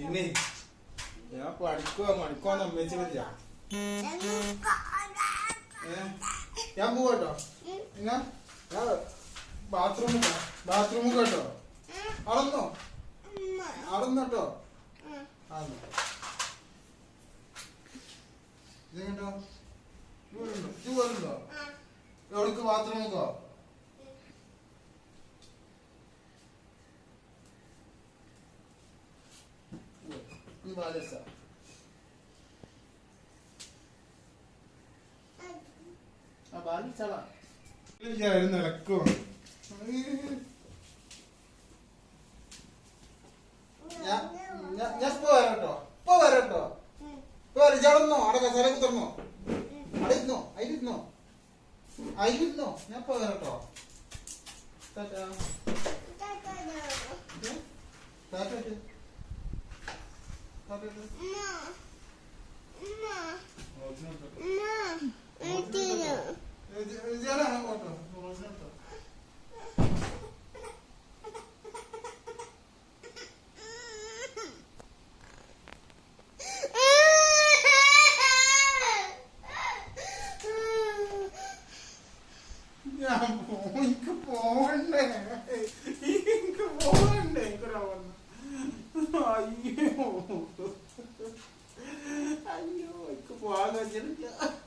പിന്നെ ഞാൻ പഠിക്കുക മണിക്കോന്ന് അമ്മച്ചി വിളിച്ച. ഞാൻ പോവാട്ടോ എന്നാ? ബാത്റൂമിൽ ബാത്റൂമിൽ കേട്ടോ. അളന്നോ അളന്നോട്ടോ അളന്നു ഇതെങ്ങട്ടോ ഇവിടുണ്ടോ ഇത് പോലുണ്ടോ? എവിടേക്ക് ബാത്റൂമിൽ ഈ ബാലസ ആ ബാലിച്ചള ഇല്ലായിരുന്നു ഇളക്കും ഞാൻ ഞാൻ- വരട്ടോ ഇപ്പൊ വരാം ചടന്നോ അവിടെ കസേരക്ക് തുറന്നോ? അവിടെ ഇരുന്നോ? അതിലിരുന്നോ അതിലിരുന്നോ ഞാൻ ഇപ്പൊ വരട്ടോ ടാറ്റാ? ടാറ്റ. ടാറ്റ എനിക്ക് പോകണ്ടേ എനിക്ക് എനിക്കൊരവന്ന് അയ്യോ. അയ്യോ എനിക്ക് പോകാൻ കഴിഞ്ഞില്ല